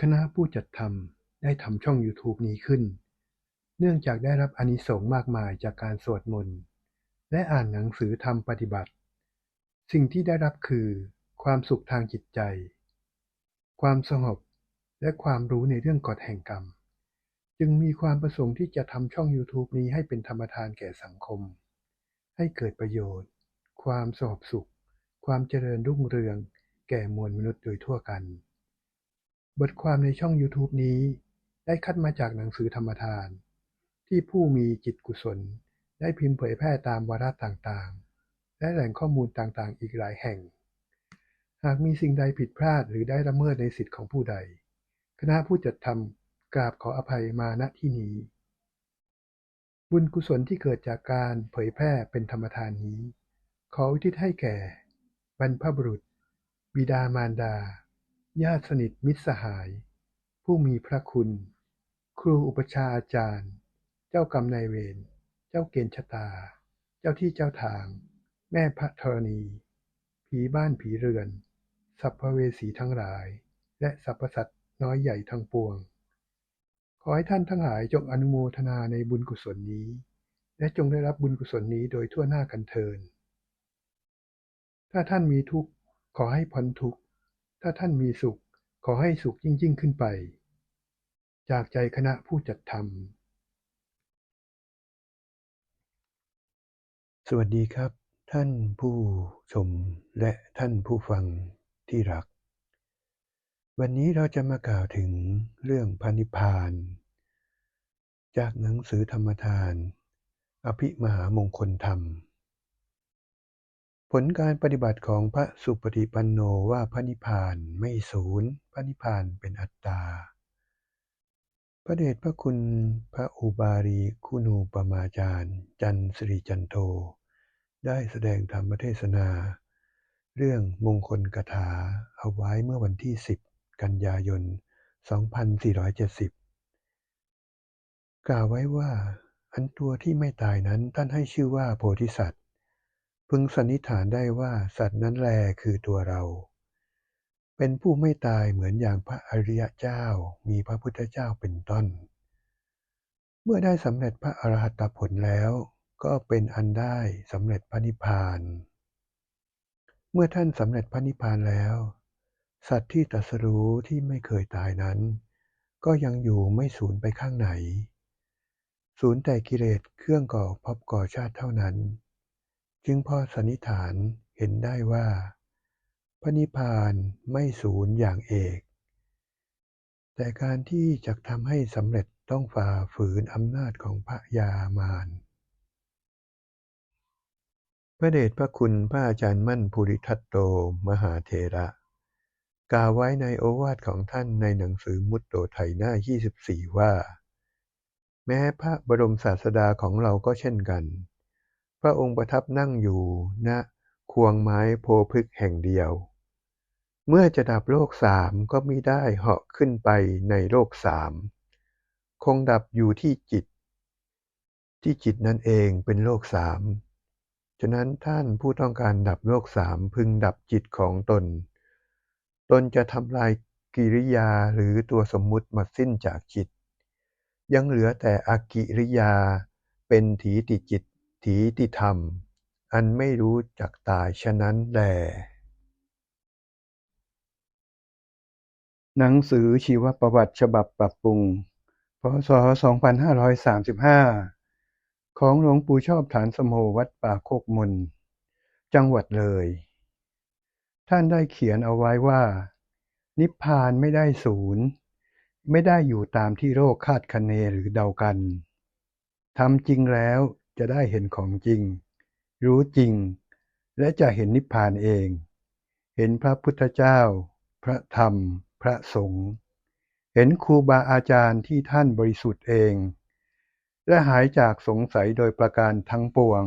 คณะผู้จัดทำได้ทำช่องยูทูบนี้ขึ้น เนื่องจากได้รับอานิสงส์มากมายจากการสวดมนต์และอ่านหนังสือธรรมปฏิบัติ สิ่งที่ได้รับคือความสุขทางจิตใจ ความสงบและความรู้ในเรื่องกฎแห่งกรรม จึงมีความประสงค์ที่จะทำช่องยูทูบนี้ให้เป็นธรรมทานแก่สังคม ให้เกิดประโยชน์ ความสงบสุข ความเจริญรุ่งเรือง แก่มวลมนุษย์โดยทั่วกัน บทความในช่องยูทูบนี้ ได้คัดมาจากหนังสือธรรมทาน ที่ผู้มีจิตกุศล ได้พิมพ์เผยแพร่ตามวาระต่างๆ และแหล่งข้อมูลต่างๆ อีกหลายแห่ง หากมีสิ่งใดผิดพลาดหรือได้ละเมิดในสิทธิของผู้ใด คณะผู้จัดทำกราบขออภัยมาณที่นี้ บุญกุศลที่เกิดจากการเผยแพร่เป็นธรรมทานนี้ ขออุทิศให้แก่ บรรพบุรุษ บิดามารดา ญาติสนิทมิตรสหาย ผู้มีพระคุณ ครูอุปชาอาจารย์ เจ้ากรรมนายเวร เจ้าเกณฑ์ชะตา เจ้าที่เจ้าทาง แม่พระธรณี ผีบ้านผีเรือน สัพพเวสีทั้งหลาย และสรรพสัตว์น้อยใหญ่ทั้งปวง ขอให้ท่านทั้งหลายจงอนุโมทนาในบุญกุศลนี้ และจงได้รับบุญกุศลนี้โดยทั่วหน้ากันเทินถ้าท่านมีทุกข์ขอให้พ้นทุกข์ ถ้าท่านมีสุข ขอให้สุขยิ่งยิ่งขึ้นไป จากใจคณะผู้จัดทำสวัสดีครับ ท่านผู้ชมและท่านผู้ฟังที่รัก วันนี้เราจะมากล่าวถึงเรื่องพระนิพพาน จากหนังสือธรรมทาน อภิมหามงคลธรรม ผลการปฏิบัติของพระสุปฏิปันโนว่าพระนิพพานไม่ศูนย์พระนิพพานเป็นอัตตา พระเดชพระคุณพระอุบาลีคุณูปมาจารย์ จันสริจันโท ได้แสดงธรรมเทศนา เรื่องมงคลกถาเอาไว้เมื่อวันที่ 10 กันยายน 2470 กล่าวไว้ว่าอันตัวที่ไม่ตายนั้นท่านให้ชื่อว่าโพธิสัตว์ พึงสันนิษฐานได้ว่าสัตว์นั้นแลคือตัวเรา เป็นผู้ไม่ตายเหมือนอย่างพระอริยเจ้ามีพระพุทธเจ้าเป็นต้น เมื่อได้สำเร็จพระอรหัตผลแล้วก็เป็นอันได้สำเร็จพระนิพพาน เมื่อท่านสำเร็จพระนิพพานแล้ว สัตว์ที่ตรัสรู้ที่ไม่เคยตายนั้น ก็ยังอยู่ไม่สูญไปข้างไหน สูญแต่กิเลสเครื่องก่อภพก่อชาติเท่านั้น จึงพอสันนิษฐานเห็นได้ว่า พระนิพพานไม่สูญอย่างเอก แต่การที่จะทำให้สำเร็จต้องฝ่าฝืนอำนาจของพระยามารพระเดชพระคุณพระอาจารย์มั่นภูริทัตโต มหาเถระ กล่าวไว้ในโอวาทของท่านในหนังสือมุตโตไทยหน้า 24 ว่า แม้พระบรมศาสดาของเราก็เช่นกัน ระองค์ประทับนั่งอยู่ณควงไม้โพพฤกแห่งเดียว เมื่อจะดับโลกสามก็มิได้เหาะขึ้นไปในโลกสามคงดับอยู่ที่จิต ที่จิตนั่นเองเป็นโลกสามฉะนั้นท่านผู้ต้องการดับโลกสามพึงดับจิตของตน ตนจะทำลายกิริยาหรือตัวสมมุติมดสิ้นจากจิต ยังเหลือแต่อกิริยาเป็นถีติจิต ถีติธรรม อันไม่รู้จักตายฉะนั้นแล หนังสือชีวประวัติฉบับปรับปรุง พศ 2535 ของหลวงปู่ชอบฐานสมโภวัดป่าโคกมน จังหวัดเลย ท่านได้เขียนเอาไว้ว่า นิพพานไม่ได้ศูนย์ไม่ได้อยู่ตามที่โลกคาดคะเนหรือเดากัน ทำจริงแล้ว จะได้เห็นของจริง รู้จริง และจะเห็นนิพพานเอง เห็นพระพุทธเจ้า พระธรรม พระสงฆ์เห็นครูบาอาจารย์ที่ท่านบริสุทธิ์เอง และหายจากสงสัยโดยประการทั้งปวง